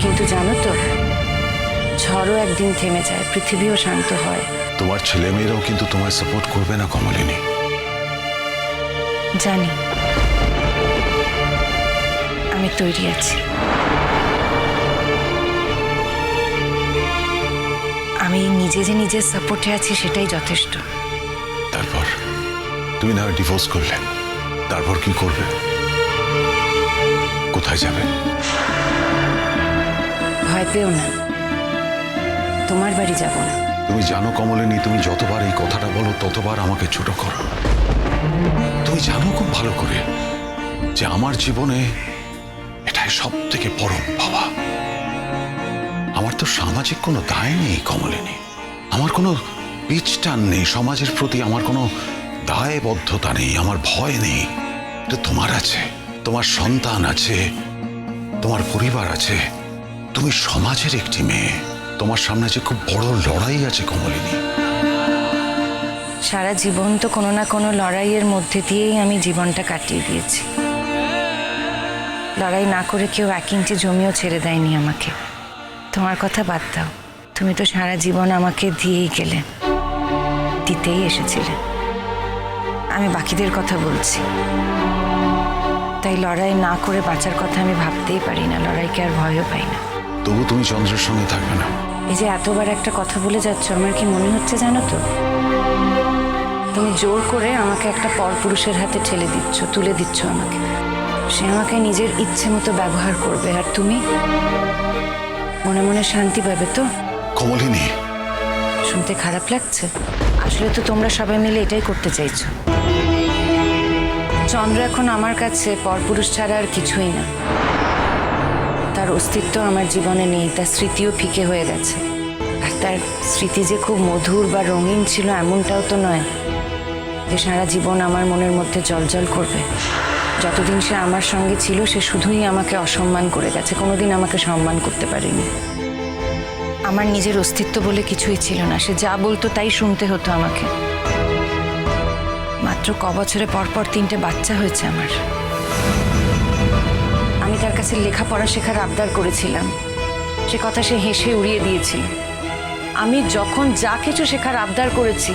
কিন্তু জানো তো ঝড়ও একদিন থেমে যায় পৃথিবীও শান্ত হয়। তোমার ছেলেমেয়েরাও কিন্তু তোমায় সাপোর্ট করবে না কমলিনী। জানি। আমি তৈরি আছি। আমি নিজে যে নিজের সাপোর্টে আছি সেটাই যথেষ্ট। তারপর তুমি না ডিভোর্স করলে তারপর কি করবে? কোথায় যাবে? ভয় পেও না। তোমার বাড়ি যাব না। তুমি জানো কমলিনী, তুমি যতবার এই কথাটা বলো, ততবার আমাকে ছোট করো। তুমি জানো খুব ভালো করে যে আমার জীবনে এটাই সব থেকে বড় বাবা। আমার তো সামাজিক কোনো দায় নেই কমলিনী। আমার কোনো পিচ টান নেই, সমাজের প্রতি আমার কোনো দায়বদ্ধতা নেই, আমার ভয় নেই। তোমার আছে, তোমার সন্তান আছে, তোমার পরিবার আছে। তুমি সমাজের একটি মেয়ে। তোমার সামনে যে খুব বড় লড়াই আছে কমলিনী। সারা জীবন তো কোনো না কোনো লড়াইয়ের মধ্যে দিয়েই আমি জীবনটা কাটিয়ে দিয়েছি। লড়াই না করে কেউ এক ইঞ্চি জমিও ছেড়ে দেয়নি আমাকে। তোমার কথা বাদ দাও। তুমি তো সারা জীবন আমাকে দিয়েই গেলে, দিতেই এসেছিলে। আমি বাকিদের কথা বলছি। তাই লড়াই না করে বাঁচার কথা আমি ভাবতেই পারি না। লড়াইকে আর ভয়ও পাই না। তবু তুমি চন্দ্রের সঙ্গে থাকবে না। এই যে এতবার একটা কথা বলে যাচ্ছ আমার কি মনে হচ্ছে জানো তো? তুমি জোর করে আমাকে একটা পরপুরুষের হাতে ঠেলে দিচ্ছ তুলে দিচ্ছ আমাকে। সে আমাকে নিজের ইচ্ছে মতো ব্যবহার করবে আর তুমি মনে মনে শান্তি পাবে তো? কমলিনী। শুনতে খারাপ লাগছে? আসলে তো তোমরা সবাই মিলে এটাই করতে চাইছো। চন্দ্র এখন আমার কাছে পরপুরুষ ছাড়া আর কিছুই না। তার অস্তিত্ব আমার জীবনে নেই, তার স্মৃতিও ফিকে হয়ে গেছে। আর তার স্মৃতি যে খুব মধুর বা রঙিন ছিল এমনটাও তো নয় যে সারা জীবন আমার মনের মধ্যে জলজল করবে। যতদিন সে আমার সঙ্গে ছিল, সে শুধুই আমাকে অসম্মান করে গেছে, কোনোদিন আমাকে সম্মান করতে পারেনি। আমার নিজের অস্তিত্ব বলে কিছুই ছিল না, সে যা বলতো তাই শুনতে হতো আমাকে। মাত্র ক বছরে পরপর তিনটে বাচ্চা হয়েছে আমার। কাছে লেখাপড়া শেখার আবদার করেছিলাম। সে কথা সে হেসে উড়িয়ে দিয়েছিল। আমি যখন যা কিছু শেখার আবদার করেছি,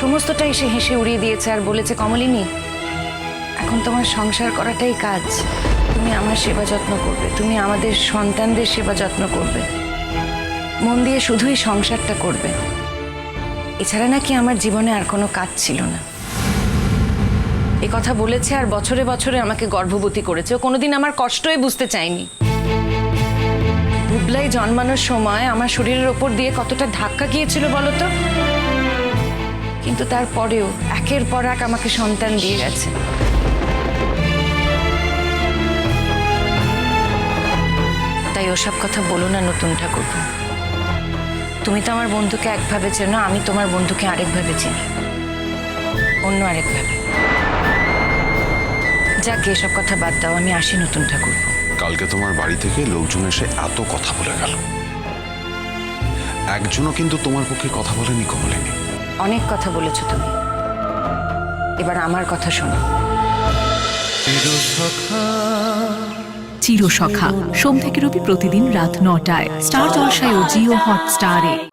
সমস্তটাই সে হেসে উড়িয়ে দিয়েছে আর বলেছে, কমলিনী, এখন তোমার সংসার করাটাই কাজ। তুমি আমার সেবা যত্ন করবে, তুমি আমাদের সন্তানদের সেবা যত্ন করবে। মন দিয়ে শুধুই সংসারটা করবে। এছাড়া নাকি আমার জীবনে আর কোনো কাজ ছিল না। এ কথা বলেছে আর বছরে বছরে আমাকে গর্ভবতী করেছে। ও কোনোদিন আমার কষ্টই বুঝতে চায়নি। বুবলাই জন্মানোর সময় আমার শরীরের ওপর দিয়ে কতটা ধাক্কা গিয়েছিল বলো তো কিন্তু তারপরেও একের পর এক আমাকে সন্তান দিয়ে গেছে। তাই ওসব কথা বলো না নতুন ঠাকুর। তুমি তো আমার বন্ধুকে একভাবে চেনো, আমি তোমার বন্ধুকে আরেকভাবে চিনি। অন্য আরেকভাবে। যাক এসব কথা বাদ দাও আমি আসি নতুন ঠাকুর। কালকে তোমার বাড়ি থেকে লোকজন এসে এত কথা বলে গেল। একজনও কিন্তু তোমার পক্ষে কথা বলেনি কমলিনী। অনেক কথা বলেছ তুমি। এবার আমার কথা শোনো। চিরসখা। সোম থেকে রবি প্রতিদিন রাত নটায়। স্টার জলসায় ও জিও হটস্টারে।